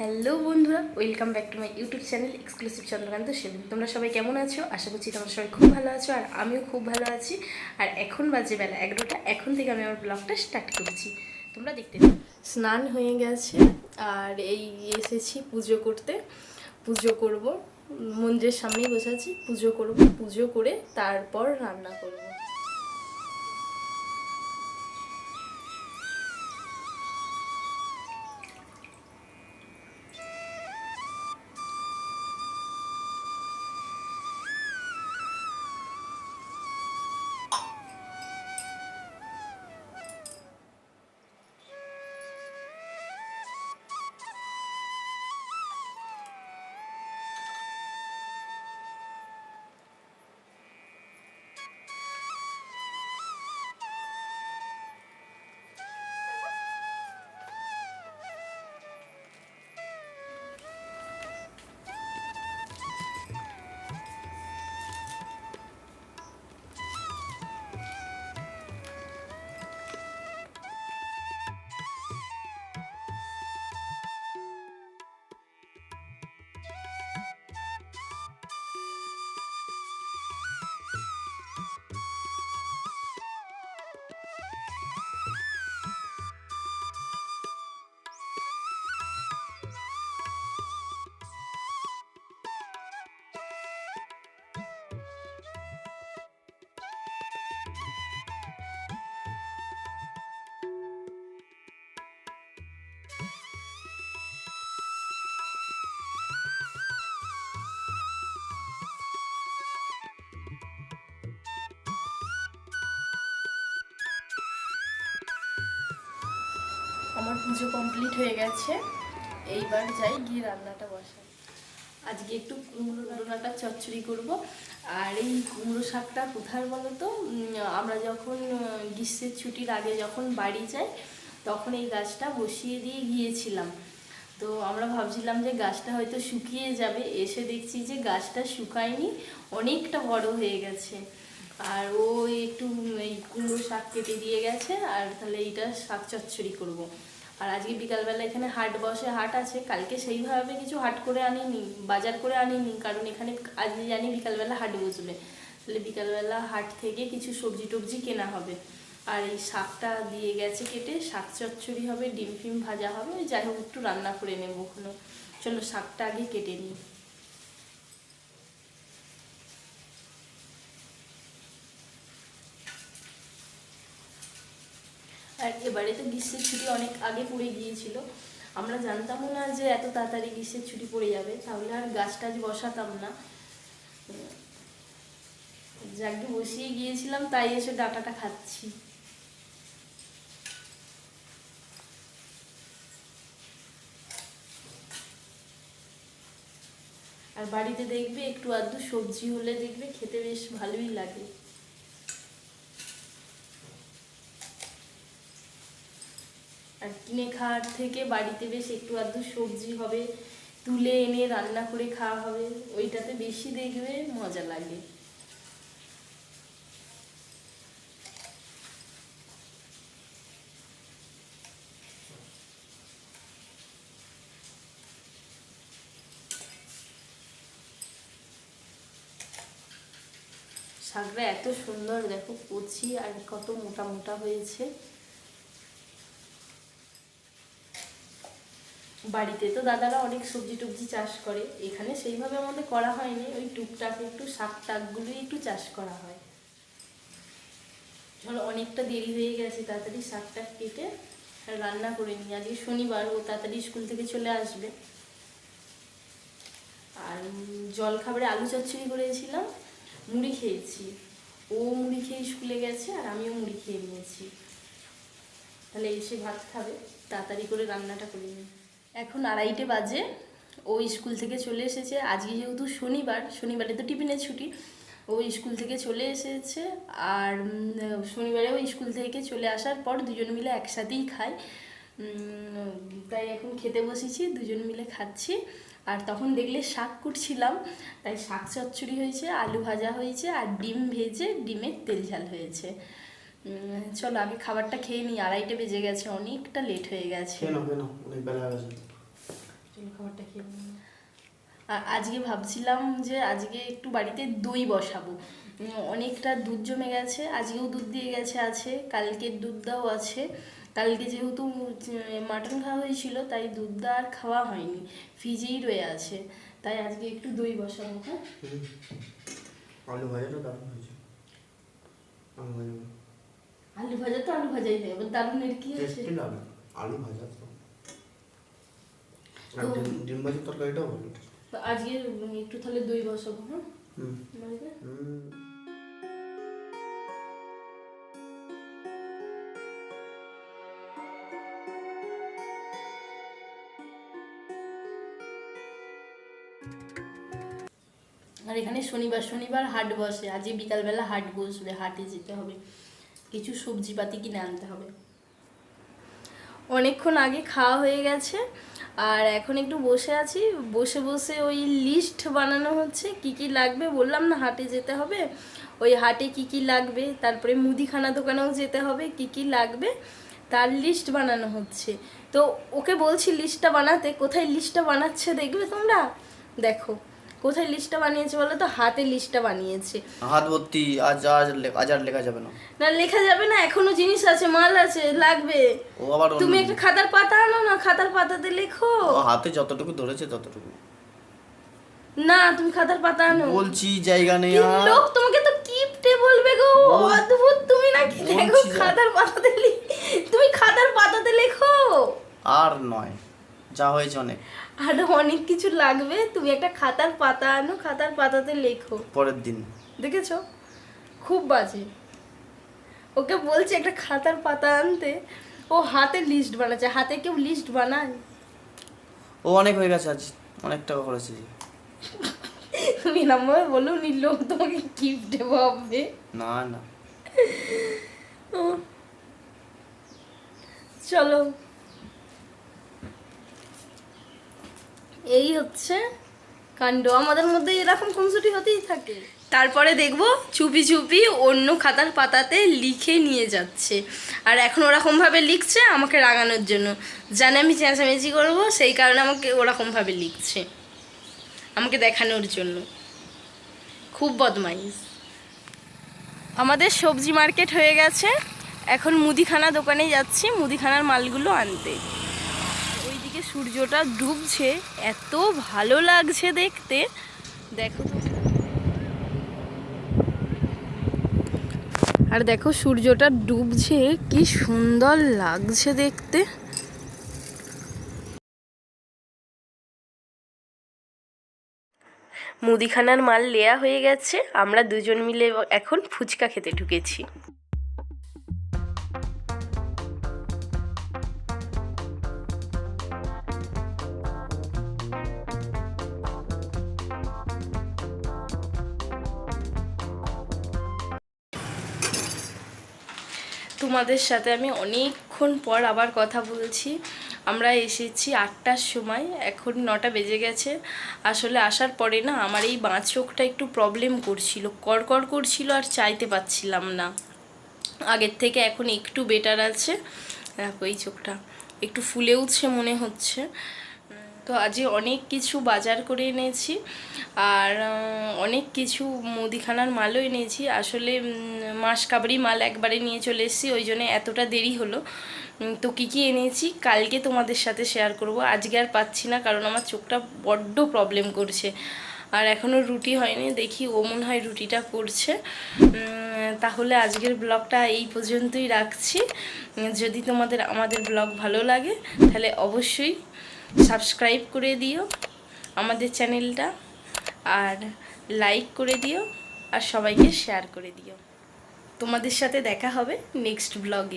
Hello বন্ধুরা, welcome back to my YouTube channel exclusive Chandrakant seven তোমরা সবাই কেমন আছো? আশা করছি তোমরা সবাই খুব ভালো আছো আর আমিও খুব ভালো আছি। আর এখন বাজে বেলা এগারোটা, এখন থেকে আমি আমার ব্লগটা স্টার্ট করছি। তোমরা দেখতে স্নান হয়ে গেছে আর এই এসেছি পুজো করতে। পুজো করব, মন্দিরের সামনেই বসে আছি, পুজো করব, পুজো করে তারপর রান্না করব। পুজো কমপ্লিট হয়ে গেছে। এইবার যাই গিয়ে রান্নাটা বসাই। আজকে একটু কুমড়ো রান্নাটা চচ্চড়ি করব। আর এই কুমড়ো শাকটা কোথায় বলো তো আমরা যখন গ্রীষ্মের ছুটির আগে যখন বাড়ি যাই, তখন এই গাছটা বসিয়ে দিয়ে গিয়েছিলাম। তো আমরা ভাবছিলাম যে গাছটা হয়তো শুকিয়ে যাবে। এসে দেখছি যে গাছটা শুকায়নি, অনেকটা বড় হয়ে গেছে। আর ও একটু এই কুমড়ো শাক কেটে দিয়ে গেছে। আর তাহলে এইটা শাক চচ্চড়ি করব। আর আজকে বিকালবেলা এখানে হাট বসে, হাট আছে। কালকে সেইভাবে কিছু হাট করে আনিনি, বাজার করে আনিনি, কারণ এখানে আজকে জানি বিকালবেলা হাট বসবে। তাহলে বিকালবেলা হাট থেকে কিছু সবজি টবজি কেনা হবে। আর এই শাকটা দিয়ে গেছে কেটে, শাক চচ্চড়ি হবে, ডিম ফিম ভাজা হবে, যাই হোক একটু রান্না করে নেব ওখানে। চলো শাকটা আগে কেটে নিই। আর এবারে তো গ্রীষ্মের ছুটি অনেক আগে পড়ে গিয়েছিল। আমরা জানতামও না যে এত তাড়াতাড়ি গ্রীষ্মের ছুটি পড়ে যাবে, তাহলে আর গাছ টাছ বসাতাম না। যাকে বসিয়ে গিয়েছিলাম, তাই এসে ডাটাটা খাচ্ছি। আর বাড়িতে দেখবে একটু আধটু সবজি হলে দেখবে খেতে বেশ ভালোই লাগে আর কিনে থেকে বাড়িতে বেশ একটু আধটু সবজি হবে, তুলে এনে রান্না করে খাওয়া হবে, ওইটাতে বেশি দেখবে মজা লাগে। শাকটা এত সুন্দর, দেখো কচি আর কত মোটা মোটা হয়েছে। বাড়িতে। তো দাদারা অনেক সবজি টবজি চাষ করে। এখানে সেইভাবে আমাদের করা হয়নি। ওই টুকটাক একটু শাক টাকগুলোই একটু চাষ করা হয়। ধরো অনেকটা দেরি হয়ে গেছে, তাড়াতাড়ি শাক টাক কেটে রান্না করে নিই। আজকে শনিবার, ও তাড়াতাড়ি স্কুল থেকে চলে আসবে। আর জল খাবারে আলু চচ্চড়ি করেছিলাম, মুড়ি খেয়েছি। ও মুড়ি খেয়ে স্কুলে গেছে আর আমিও মুড়ি খেয়ে নিয়েছি। তাহলে এসে ভাত খাবে, তাড়াতাড়ি করে রান্নাটা করে নিই। এখন আড়াইটে বাজে। ও স্কুল থেকে চলে এসেছে। আজকে যেহেতু শনিবার, শনিবারে তো টিফিনের ছুটি। ও স্কুল থেকে চলে এসেছে আর শনিবারে শনিবারেও স্কুল থেকে চলে আসার পর দুজন মিলে একসাথেই খাই। তাই এখন খেতে বসেছি, দুজন মিলে খাচ্ছি। আর তখন দেখলে শাক কুটছিলাম, তাই শাক চচ্চড়ি হয়েছে, আলু ভাজা হয়েছে আর ডিম ভেজে ডিমের তেল ঝাল হয়েছে। চলো আগে খাবারটা খেয়ে নিই। আড়াইটে বেজে গেছে, অনেকটা লেট হয়ে গেছে। হয়ে খাবারটা খেয়ে আজকে ভাবছিলাম যে আজকে একটু বাড়িতে দই বসাবো। অনেকটা দুধ জমে গেছে আজকেও দুধ দিয়ে গেছে আছে কালকের দুধটাও আছে। কালকে যেহেতু মাটন খাওয়া হয়েছিল তাই দুধটা আর খাওয়া হয়নি ফ্রিজেই রয়ে আছে। তাই আজকে একটু দই বসাবো হ্যাঁ? আলু ভাজাটা দারুণ হয়েছে। আলু ভাজা। আলু ভাজা তো আলু ভাজাই দেয় এবার দারুণের কি আছে? আলু ভাজা তো। আর ডিম- ডিম ভাজির তরকারিটাও ভালো তো আজকে একটু তাহলে দই বসাবো হ্যাঁ? হুম। আর এখানে শনিবার শনিবার হাট বসে। আজকে বিকালবেলা হাট বসবে হাটে যেতে হবে। কিছু সবজিপাতি কিনে আনতে হবে। অনেকক্ষণ আগে খাওয়া হয়ে গেছে। আর এখন একটু বসে আছি। বসে বসে ওই লিস্ট বানানো হচ্ছে। কি কি লাগবে বললাম না, হাটে যেতে হবে। ওই হাটে কি কি লাগবে, তারপরে মুদিখানা দোকানেও যেতে হবে, কি কি লাগবে, তার লিস্ট বানানো হচ্ছে। তো ওকে বলছি লিস্টটা বানাতে। কোথায় লিস্টটা বানাচ্ছে দেখবে তোমরা? দেখো। কোথায় লিস্টটা বানিয়েছে বলো তো? হাতে লিস্টটা বানিয়েছে। হাত ভর্তি আজ আজ আজ আর লেখা যাবে না। না লেখা যাবে না এখনও জিনিস আছে মাল আছে লাগবে। ও আবার তুমি একটা খাতার পাতা আনো না খাতার পাতাতে লেখো। হাতে যতটুকু ধরেছে ততটুকু। না তুমি খাতার পাতা আনো। বলছি জায়গা নেই আর। লোক তোমাকে তো কিপটে বলবে গো? অদ্ভুত তুমি নাকি দেখো খাতার পাতাতে তুমি খাতার পাতাতে লেখো। আর নয় যা হয়েছে অনেক। আরও অনেক কিছু লাগবে। তুমি একটা খাতার পাতা আনো খাতার পাতাতে লেখো। পরের দিন। দেখেছ? খুব বাজে। ওকে বলছে একটা খাতার পাতা আনতে। ও হাতে লিস্ট বানাচ্ছে। হাতে কেউ লিস্ট বানায়? ও অনেক হয়ে গেছে আজ। অনেক টাকা করেছে। তুমি নাম্বার বলো নি লোক তোমাকে গিফটে ভাববে। না না। ও। চলো। এই হচ্ছে কাণ্ড। আমাদের মধ্যে এরকম খুনসুটি হতেই থাকে। তারপরে দেখব চুপি চুপি অন্য খাতার পাতাতে লিখে নিয়ে যাচ্ছে। আর এখন ওরকমভাবে লিখছে আমাকে রাগানোর জন্য। জানে আমি চেঁচামেচি করব, সেই কারণে আমাকে ওরকমভাবে লিখছে। আমাকে দেখানোর জন্য। খুব বদমাইশ। আমাদের সবজি মার্কেট হয়ে গেছে। এখন মুদিখানা দোকানে যাচ্ছি, মুদিখানার মালগুলো আনতে। ওইদিকে সূর্যটা ডুবছে, এত ভালো লাগছে দেখতে। দেখো আর দেখো সূর্যটা ডুবছে, কি সুন্দর লাগছে দেখতে। মুদিখানার মাল লেয়া হয়ে গেছে, আমরা দুজন মিলে এখন ফুচকা খেতে ঢুকেছি। তোমাদের সাথে আমি অনেকক্ষণ পর আবার কথা বলছি। আমরা এসেছি আটটার সময়, এখন নটা বেজে গেছে। আসলে আসার পরে না আমার এই বাঁ চোখটা একটু প্রবলেম করছিল, কড়কড় করছিল আর চাইতে পাচ্ছিলাম না। আগের থেকে এখন একটু বেটার আছে। দেখো এই চোখটা, একটু ফুলে উঠছে মনে হচ্ছে। তো আজকে অনেক কিছু বাজার করে এনেছি আর অনেক কিছু মুদিখানার মালও এনেছি। আসলে মাস কাবারি মাল একবারে নিয়ে চলে এসেছি, ওই জন্য এতটা দেরি হলো। তো কী কী এনেছি কালকে তোমাদের সাথে শেয়ার করব। আজকে আর পাচ্ছি না, কারণ আমার চোখটা বড্ড প্রবলেম করছে। আর এখনও রুটি হয়নি, দেখি ও মনে হয় রুটিটা করছে। তাহলে আজকের ব্লগটা এই পর্যন্তই রাখছি। যদি তোমাদের আমাদের ব্লগ ভালো লাগে, তাহলে অবশ্যই সাবস্ক্রাইব করে দিও আমাদের চ্যানেলটা আর লাইক করে দিও আর সবাইকে শেয়ার করে দিও। তোমাদের সাথে দেখা হবে নেক্সট ব্লগে।